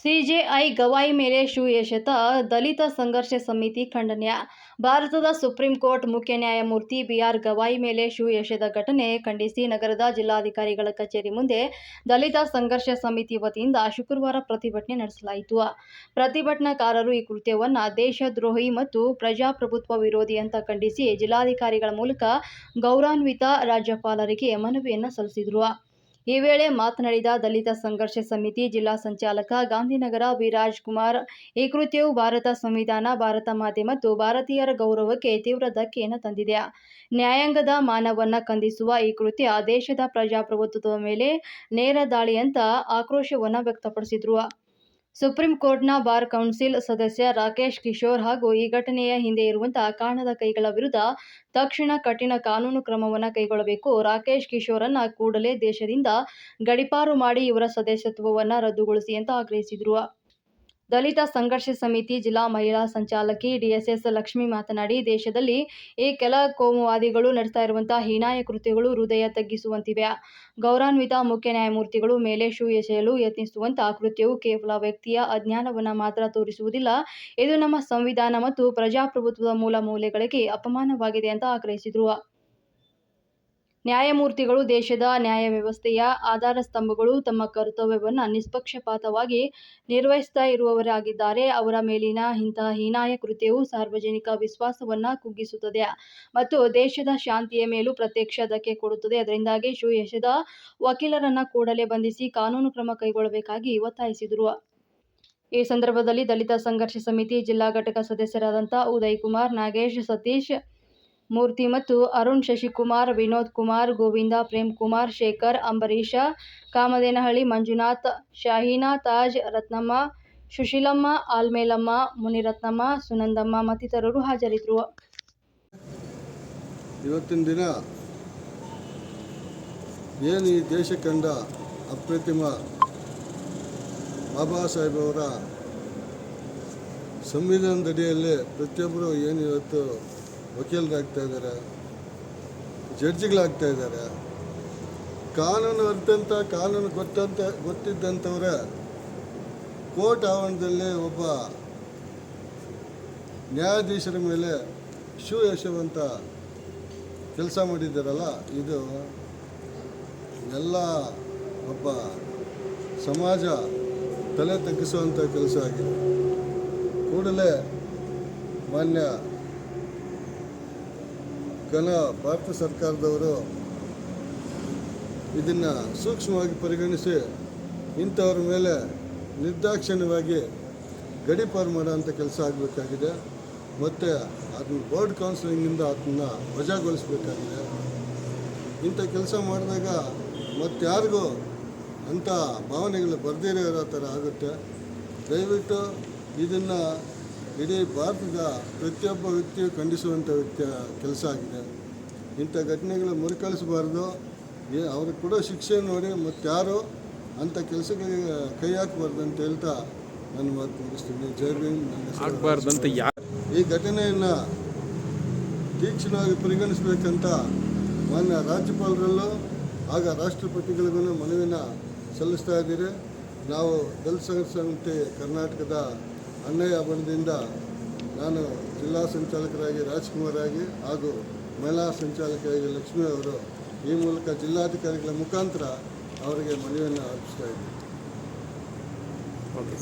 CJI Gavai ಮೇಲೆ shoe ಎಸೆತ ದಲಿತ ಸಂಘರ್ಷ ಸಮಿತಿ ಖಂಡನೆಯ ಭಾರತದ ಸುಪ್ರೀಂ ಕೋರ್ಟ್ ಮುಖ್ಯ ನ್ಯಾಯಮೂರ್ತಿ ಬಿಆರ್ ಗವಾಯಿ ಮೇಲೆ ಶೂ ಎಸೆದ ಘಟನೆ ಖಂಡಿಸಿ ನಗರದ ಜಿಲ್ಲಾಧಿಕಾರಿಗಳ ಕಚೇರಿ ಮುಂದೆ ದಲಿತ ಸಂಘರ್ಷ ಸಮಿತಿ ವತಿಯಿಂದ ಶುಕ್ರವಾರ ಪ್ರತಿಭಟನೆ ನಡೆಸಲಾಯಿತು. ಪ್ರತಿಭಟನಾಕಾರರು ಈ ಕೃತ್ಯವನ್ನು ದೇಶದ್ರೋಹಿ ಮತ್ತು ಪ್ರಜಾಪ್ರಭುತ್ವ ವಿರೋಧಿ ಅಂತ ಖಂಡಿಸಿ ಜಿಲ್ಲಾಧಿಕಾರಿಗಳ ಮೂಲಕ ಗೌರವಾನ್ವಿತ ರಾಜ್ಯಪಾಲರಿಗೆ ಮನವಿಯನ್ನು ಸಲ್ಲಿಸಿದರು. ಈ ವೇಳೆ ಮಾತನಾಡಿದ ದಲಿತ ಸಂಘರ್ಷ ಸಮಿತಿ ಜಿಲ್ಲಾ ಸಂಚಾಲಕ ಗಾಂಧಿನಗರ ವಿರಾಜ್ ಕುಮಾರ್ ಈ ಕೃತ್ಯವು ಭಾರತ ಸಂವಿಧಾನ, ಭಾರತ ಮಾತೆ ಮತ್ತು ಭಾರತೀಯರ ಗೌರವಕ್ಕೆ ತೀವ್ರ ಧಕ್ಕೆಯನ್ನು ತಂದಿದೆ. ನ್ಯಾಯಾಂಗದ ಮಾನವನ್ನ ಕಂದಿಸುವ ಈ ಕೃತ್ಯ ದೇಶದ ಪ್ರಜಾಪ್ರಭುತ್ವದ ಮೇಲೆ ನೇರ ದಾಳಿ ಅಂತ ಆಕ್ರೋಶವನ್ನು ವ್ಯಕ್ತಪಡಿಸಿದರು. ಸುಪ್ರೀಂ ಕೋರ್ಟ್ನ ಬಾರ್ ಕೌನ್ಸಿಲ್ ಸದಸ್ಯ ರಾಕೇಶ್ ಕಿಶೋರ್ ಹಾಗೂ ಈ ಘಟನೆಯ ಹಿಂದೆ ಇರುವಂತಹ ಕಾಣದ ಕೈಗಳ ವಿರುದ್ಧ ತಕ್ಷಣ ಕಠಿಣ ಕಾನೂನು ಕ್ರಮವನ್ನು ಕೈಗೊಳ್ಳಬೇಕು. ರಾಕೇಶ್ ಕಿಶೋರನ್ನ ಕೂಡಲೇ ದೇಶದಿಂದ ಗಡಿಪಾರು ಮಾಡಿ ಇವರ ಸದಸ್ಯತ್ವವನ್ನು ರದ್ದುಗೊಳಿಸಿ ಅಂತ ಆಗ್ರಹಿಸಿದರು. ದಲಿತ ಸಂಘರ್ಷ ಸಮಿತಿ ಜಿಲ್ಲಾ ಮಹಿಳಾ ಸಂಚಾಲಕಿ ಡಿಎಸ್ಎಸ್ ಲಕ್ಷ್ಮಿ ಮಾತನಾಡಿ, ದೇಶದಲ್ಲಿ ಈ ಕೆಲ ಕೋಮುವಾದಿಗಳು ನಡೆಸ್ತಾ ಇರುವಂತಹ ಹೀನಾಯ ಕೃತ್ಯಗಳು ಹೃದಯ ತಗ್ಗಿಸುವಂತಿವೆ. ಗೌರವಾನ್ವಿತ ಮುಖ್ಯ ನ್ಯಾಯಮೂರ್ತಿಗಳು ಮೇಲೆ ಶೂ ಎಸೆಯಲು ಯತ್ನಿಸುವಂತಹ ಕೃತ್ಯವು ಕೇವಲ ವ್ಯಕ್ತಿಯ ಅಜ್ಞಾನವನ್ನು ಮಾತ್ರ ತೋರಿಸುವುದಿಲ್ಲ, ಇದು ನಮ್ಮ ಸಂವಿಧಾನ ಮತ್ತು ಪ್ರಜಾಪ್ರಭುತ್ವದ ಮೂಲ ಮೌಲ್ಯಗಳಿಗೆ ಅಪಮಾನವಾಗಿದೆ ಅಂತ ಆಗ್ರಹಿಸಿದರು. ನ್ಯಾಯಮೂರ್ತಿಗಳು ದೇಶದ ನ್ಯಾಯ ವ್ಯವಸ್ಥೆಯ ಆಧಾರ ಸ್ತಂಭಗಳು ತಮ್ಮ ಕರ್ತವ್ಯವನ್ನು ನಿಷ್ಪಕ್ಷಪಾತವಾಗಿ ನಿರ್ವಹಿಸ್ತಾ ಇರುವವರಾಗಿದ್ದಾರೆ. ಅವರ ಮೇಲಿನ ಇಂತಹ ಹೀನಾಯ ಕೃತ್ಯವು ಸಾರ್ವಜನಿಕ ವಿಶ್ವಾಸವನ್ನು ಕುಗ್ಗಿಸುತ್ತದೆ ಮತ್ತು ದೇಶದ ಶಾಂತಿಯ ಮೇಲೂ ಪ್ರತ್ಯಕ್ಷ ಧಕ್ಕೆ ಕೊಡುತ್ತದೆ. ಅದರಿಂದಾಗಿ ಶೂ ವಕೀಲರನ್ನು ವಕೀಲರನ್ನ ಕೂಡಲೇ ಬಂಧಿಸಿ ಕಾನೂನು ಕ್ರಮ ಕೈಗೊಳ್ಳಬೇಕಾಗಿ ಒತ್ತಾಯಿಸಿದರು. ಈ ಸಂದರ್ಭದಲ್ಲಿ ದಲಿತ ಸಂಘರ್ಷ ಸಮಿತಿ ಜಿಲ್ಲಾ ಘಟಕ ಸದಸ್ಯರಾದಂಥ ಉದಯ್ ಕುಮಾರ್, ನಾಗೇಶ್, ಸತೀಶ್ ಮೂರ್ತಿ ಮತ್ತು ಅರುಣ್ ಶಶಿಕುಮಾರ್, ವಿನೋದ್ ಕುಮಾರ್, ಗೋವಿಂದ ಪ್ರೇಮ್ ಕುಮಾರ್, ಶೇಖರ್, ಅಂಬರೀಷ ಕಾಮದೇನಹಳ್ಳಿ ಮಂಜುನಾಥ್, ಶಾಹೀನಾ, ತಾಜ್, ರತ್ನಮ್ಮ, ಸುಶೀಲಮ್ಮ, ಆಲ್ಮೇಲಮ್ಮ, ಮುನಿರತ್ನಮ್ಮ, ಸುನಂದಮ್ಮ ಮತ್ತಿತರರು ಹಾಜರಿದ್ದರು ಇವತ್ತಿನ ದಿನ ಏನು ಈ ದೇಶ ಕಂಡ ಅಪ್ರತಿಮ ಬಾಬಾ ಸಾಹೇಬವರ ಸಂವಿಧಾನದಡಿಯಲ್ಲಿ ಪ್ರತಿಯೊಬ್ಬರು ಏನು ವಕೀಲರಾಗ್ತಾ ಇದ್ದಾರೆ, ಜಡ್ಜ್ಗಳಾಗ್ತಾ ಇದ್ದಾರೆ. ಕಾನೂನು ಅರ್ಥಂತ ಕಾನೂನು ಗೊತ್ತಂತ, ಗೊತ್ತಿದ್ದಂಥವ್ರ, ಕೋರ್ಟ್ ಆವರಣದಲ್ಲಿ ಒಬ್ಬ ನ್ಯಾಯಾಧೀಶರ ಮೇಲೆ ಶೂ ಎಸೆಯುವಂಥ ಕೆಲಸ ಮಾಡಿದ್ದಾರಲ್ಲ, ಇದು ಎಲ್ಲ ಒಬ್ಬ ಸಮಾಜ ತಲೆ ತಗ್ಗಿಸುವಂಥ ಕೆಲಸ ಆಗಿದೆ. ಕೂಡಲೇ ಮಾನ್ಯ ಘನ ಭಾರತ ಸರ್ಕಾರದವರು ಇದನ್ನು ಸೂಕ್ಷ್ಮವಾಗಿ ಪರಿಗಣಿಸಿ ಇಂಥವ್ರ ಮೇಲೆ ನಿರ್ದಾಕ್ಷಿಣ್ಯವಾಗಿ ಗಡೀಪಾರು ಮಾಡೋಂಥ ಕೆಲಸ ಆಗಬೇಕಾಗಿದೆ. ಮತ್ತು ಅದನ್ನ ಬೋರ್ಡ್ ಕೌನ್ಸಿಲಿಂಗಿಂದ ಅದನ್ನ ವಜಾಗೊಳಿಸಬೇಕಾಗಿದೆ. ಇಂಥ ಕೆಲಸ ಮಾಡಿದಾಗ ಮತ್ತಾರಿಗೂ ಅಂಥ ಭಾವನೆಗಳು ಬರ್ದಿರೋ ಥರ ಆಗುತ್ತೆ. ದಯವಿಟ್ಟು ಇದನ್ನು ಇಡೀ ಭಾರತದ ಪ್ರತಿಯೊಬ್ಬ ವ್ಯಕ್ತಿಯು ಖಂಡಿಸುವಂಥ ವ್ಯಕ್ತಿಯ ಕೆಲಸ ಆಗಿದೆ. ಇಂಥ ಘಟನೆಗಳು ಮರುಕಳಿಸಬಾರ್ದು. ಏ ಅವ್ರಿಗೆ ಕೊಡೋ ಶಿಕ್ಷೆ ನೋಡಿ ಮತ್ತಾರು ಅಂಥ ಕೆಲಸಗಳಿಗೆ ಕೈ ಹಾಕಬಾರ್ದು ಅಂತ ಹೇಳ್ತಾ ನನ್ನ ಮಾತು ಮುಗಿಸ್ತೀನಿ. ಜೈ ಭೀಮ್ ನನ್ನ ಆಗಬಾರ್ದಂತ ಯಾ ಈ ಘಟನೆಯನ್ನು ತೀಕ್ಷ್ಣವಾಗಿ ಪರಿಗಣಿಸಬೇಕಂತ ಮಾನ್ಯ ರಾಜ್ಯಪಾಲರಲ್ಲೂ ಆಗ ರಾಷ್ಟ್ರಪತಿಗಳಿಗೂ ಮನವಿನ ಸಲ್ಲಿಸ್ತಾ ಇದ್ದೀರಿ. ನಾವು ದಲಿತ ಸಂಘ ಸಮಿತಿ ಕರ್ನಾಟಕದ ಅನ್ಯಾಯ ಬಣದಿಂದ ನಾನು ಜಿಲ್ಲಾ ಸಂಚಾಲಕರಾಗಿ ರಾಜ್ಕುಮಾರ್ ಆಗಿ ಹಾಗೂ ಮಹಿಳಾ ಸಂಚಾಲಕರಾಗಿ ಲಕ್ಷ್ಮೀ ಅವರು ಈ ಮೂಲಕ ಜಿಲ್ಲಾಧಿಕಾರಿಗಳ ಮುಖಾಂತರ ಅವರಿಗೆ ಮನವಿಯನ್ನು ಅರ್ಪಿಸ್ತಾ ಇದ್ದೀವಿ ಓಕೆ